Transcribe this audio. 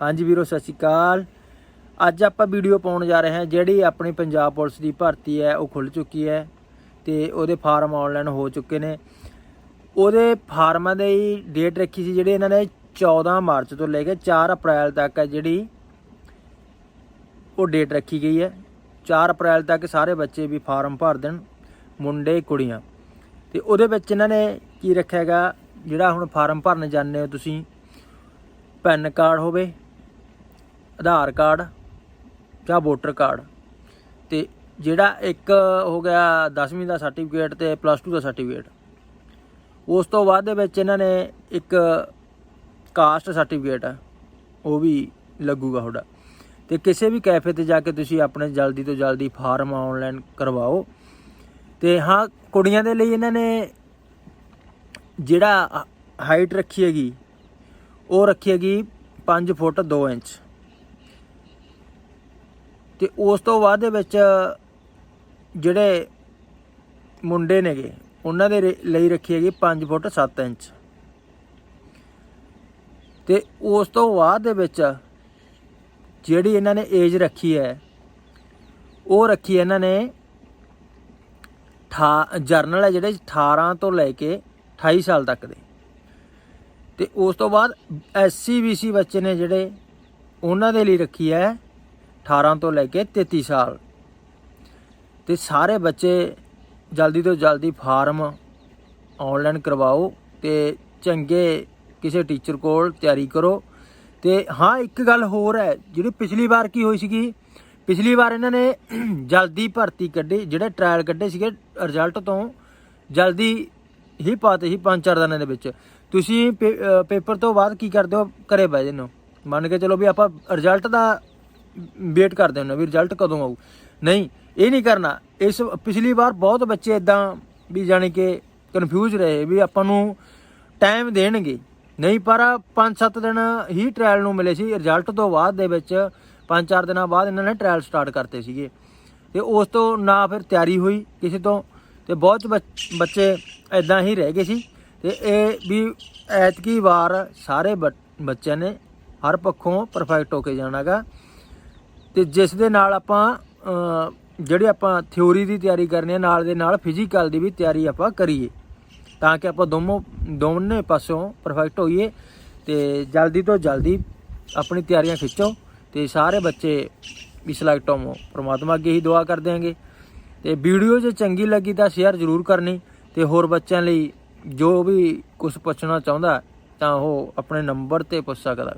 ਹਾਂਜੀ ਵੀਰੋ, ਸਤਿ ਸ਼੍ਰੀ ਅਕਾਲ। ਅੱਜ ਆਪਾਂ ਵੀਡੀਓ ਪਾਉਣ ਜਾ ਰਹੇ ਹਾਂ, ਜਿਹੜੀ ਆਪਣੀ ਪੰਜਾਬ ਪੁਲਿਸ ਦੀ ਭਰਤੀ ਹੈ, ਉਹ ਖੁੱਲ ਚੁੱਕੀ ਹੈ ਤੇ ਉਹਦੇ ਫਾਰਮ ਆਨਲਾਈਨ ਹੋ ਚੁੱਕੇ ਨੇ। ਉਹਦੇ ਫਾਰਮਾਂ ਦੀ ਡੇਟ ਰੱਖੀ ਸੀ, ਜਿਹੜੇ ਇਹਨਾਂ ਨੇ 14 ਮਾਰਚ ਤੋਂ ਲੈ ਕੇ 4 ਅਪ੍ਰੈਲ ਤੱਕ ਹੈ, ਜਿਹੜੀ ਉਹ ਡੇਟ ਰੱਖੀ ਗਈ ਹੈ। 4 ਅਪ੍ਰੈਲ ਤੱਕ ਸਾਰੇ ਬੱਚੇ ਵੀ ਫਾਰਮ ਭਰ ਦੇਣ, ਮੁੰਡੇ, ਕੁੜੀਆਂ। ਤੇ ਉਹਦੇ ਵਿੱਚ ਇਹਨਾਂ ਨੇ ਕੀ ਰੱਖਿਆ ਹੈਗਾ, ਜਿਹੜਾ ਹੁਣ ਫਾਰਮ ਭਰਨ ਜਾਂਦੇ ਹੋ ਤੁਸੀਂ, ਪੈਨ ਕਾਰਡ ਹੋਵੇ ਆਧਾਰ ਕਾਰਡ ਜਾਂ ਵੋਟਰ ਕਾਰਡ। ਤੇ ਜਿਹੜਾ ਇੱਕ ਹੋ ਗਿਆ 10ਵੀਂ ਦਾ ਸਰਟੀਫਿਕੇਟ ਤੇ ਪਲੱਸ 2 ਦਾ ਸਰਟੀਫਿਕੇਟ ਉਸ ਤੋਂ ਬਾਅਦ ਦੇ ਵਿੱਚ ਇਹਨਾਂ ਨੇ ਇੱਕ ਕਾਸਟ ਸਰਟੀਫਿਕੇਟ ਹੈ ਉਹ ਵੀ ਲੱਗੂਗਾ ਤੁਹਾਡਾ। ਤੇ ਕਿਸੇ ਵੀ ਕੈਫੇ ਤੇ ਜਾ ਕੇ ਤੁਸੀਂ ਆਪਣੇ ਜਲਦੀ ਤੋਂ ਜਲਦੀ ਫਾਰਮ ਆਨਲਾਈਨ ਕਰਵਾਓ। ਤੇ ਹਾਂ, ਕੁੜੀਆਂ ਦੇ ਲਈ ਇਹਨਾਂ ਨੇ ਜਿਹੜਾ ਹਾਈਟ ਰੱਖੀ ਹੈਗੀ, ਉਹ ਰੱਖੀ ਹੈਗੀ 5 ਫੁੱਟ 2 ਇੰਚ। ਤੇ ਉਸ ਤੋਂ ਬਾਅਦ ਦੇ ਵਿੱਚ ਜਿਹੜੇ ਮੁੰਡੇ ਨੇਗੇ, ਉਹਨਾਂ ਦੇ ਲਈ ਰੱਖੀ ਹੈਗੀ 5 ਫੁੱਟ 7 ਇੰਚ। ਤੇ ਉਸ ਤੋਂ ਬਾਅਦ ਦੇ ਵਿੱਚ ਜਿਹੜੀ ਇਹਨਾਂ ਨੇ ਏਜ ਰੱਖੀ ਹੈ, ਉਹ ਰੱਖੀ ਇਹਨਾਂ ਨੇ ਠਾ, ਜਰਨਲ ਹੈ ਜਿਹੜੇ 18 ਤੋਂ ਲੈ ਕੇ 28 ਸਾਲ ਤੱਕ ਦੇ। ਤੇ ਉਸ ਤੋਂ ਬਾਅਦ ਐਸਸੀ ਬੀਸੀ ਬੱਚੇ ਨੇ ਜਿਹੜੇ, ਉਹਨਾਂ ਦੇ ਲਈ ਰੱਖੀ ਹੈ 18 ਤੋਂ ਲੈ ਕੇ 33 ਸਾਲ। ਤੇ ਸਾਰੇ ਬੱਚੇ ਜਲਦੀ ਤੋਂ ਜਲਦੀ ਫਾਰਮ ਆਨਲਾਈਨ ਕਰਵਾਓ ਤੇ ਚੰਗੇ ਕਿਸੇ ਟੀਚਰ ਕੋਲ ਤਿਆਰੀ ਕਰੋ। ਤੇ ਹਾਂ, ਇੱਕ ਗੱਲ ਹੋਰ ਹੈ, ਜਿਹੜੀ ਪਿਛਲੀ ਵਾਰ ਕੀ ਹੋਈ ਸੀਗੀ? ਪਿਛਲੀ ਵਾਰ ਇਹਨਾਂ ਨੇ ਜਲਦੀ ਭਰਤੀ ਕੱਢੀ, ਜਿਹੜੇ ਟ੍ਰਾਇਲ ਕੱਢੇ ਸੀਗੇ ਰਿਜ਼ਲਟ ਤੋਂ, ਜਲਦੀ ਹੀ ਪਾਤੇ ਸੀ ਪੰਜ ਚਾਰ ਦਿਨਾਂ ਦੇ ਵਿੱਚ। ਤੁਸੀਂ ਪੇ- ਪੇਪਰ ਤੋਂ ਬਾਅਦ ਕੀ ਕਰਦੇ ਹੋ? ਘਰੇ ਬਹਿ ਜਾਂਦੇ ਹੋ। ਮੰਨ ਕੇ ਚਲੋ ਵੀ ਆਪਾਂ ਰਿਜ਼ਲਟ ਦਾ ਵੇਟ ਕਰਦੇ ਹੁੰਦੇ ਵੀ ਰਿਜ਼ਲਟ ਕਦੋਂ ਆਊ। ਨਹੀਂ, ਇਹ ਨਹੀਂ ਕਰਨਾ। ਇਸ ਪਿਛਲੀ ਵਾਰ ਬਹੁਤ ਬੱਚੇ ਇਦਾਂ ਵੀ ਜਾਣੀ ਕਿ ਕਨਫਿਊਜ਼ ਰਹੇ ਵੀ ਆਪਾਂ ਨੂੰ ਟਾਈਮ ਦੇਣਗੇ। ਨਹੀਂ, ਪਰ 5-7 ਦਿਨ ਹੀ ਟ੍ਰਾਇਲ ਨੂੰ ਮਿਲੇ ਸੀ। ਰਿਜ਼ਲਟ ਤੋਂ ਬਾਅਦ ਦੇ ਵਿੱਚ 5-4 ਦਿਨਾਂ ਬਾਅਦ ਇਹਨਾਂ ਨੇ ਟ੍ਰਾਇਲ ਸਟਾਰਟ ਕਰਤੇ ਸੀਗੇ। ਤੇ ਉਸ ਤੋਂ ਨਾ ਫਿਰ ਤਿਆਰੀ ਹੋਈ ਕਿਸੇ ਤੋਂ ਤੇ ਬਹੁਤ ਬੱਚ- ਬੱਚੇ ਇਦਾਂ ਹੀ ਰਹਿ ਗਏ ਸੀ। ਤੇ ਇਹ ਵੀ ਐਤਕੀ ਵਾਰ ਸਾਰੇ ਬੱਚ- ਬੱਚਿਆਂ ਨੇ ਹਰ ਪੱਖੋਂ ਪਰਫੈਕਟ ਹੋ ਕੇ ਜਾਣਾਗਾ। ਤੇ ਜਿਸ ਦੇ ਨਾਲ ਆਪਾਂ ਜਿਹੜੇ ਆਪਾਂ ਥਿਉਰੀ ਦੀ ਤਿਆਰੀ ਕਰਨੀ ਹੈ ਨਾਲ ਦੇ ਨਾਲ ਫਿਜ਼ੀਕਲ ਦੀ ਵੀ ਤਿਆਰੀ ਆਪਾਂ ਕਰੀਏ। ਤਾਂ ਕਿ ਆਪਾਂ ਦੋਨੋਂ ਦੋਨੇ ਪਾਸਿਓਂ ਪਰਫੈਕਟ ਹੋਈਏ ਤੇ ਜਲਦੀ ਤੋਂ ਜਲਦੀ ਆਪਣੀ ਤਿਆਰੀਆਂ ਖਿੱਚੋ ਤੇ ਸਾਰੇ ਬੱਚੇ ਵੀ ਸਿਲੈਕਟ ਹੋਵੋ ਪ੍ਰਮਾਤਮਾ ਅੱਗੇ ਹੀ ਦੁਆ ਕਰਦੇ ਆਂਗੇ। ਤੇ ਵੀਡੀਓ ਜੇ ਚੰਗੀ ਲੱਗੀ ਤਾਂ ਸ਼ੇਅਰ ਜ਼ਰੂਰ ਕਰਨੀ ਤੇ ਹੋਰ ਬੱਚਿਆਂ ਲਈ ਜੋ ਵੀ ਕੁਝ ਪੁੱਛਣਾ ਚਾਹੁੰਦਾ ਤਾਂ ਉਹ ਆਪਣੇ ਨੰਬਰ ਤੇ ਪੁੱਛ ਸਕਦਾ।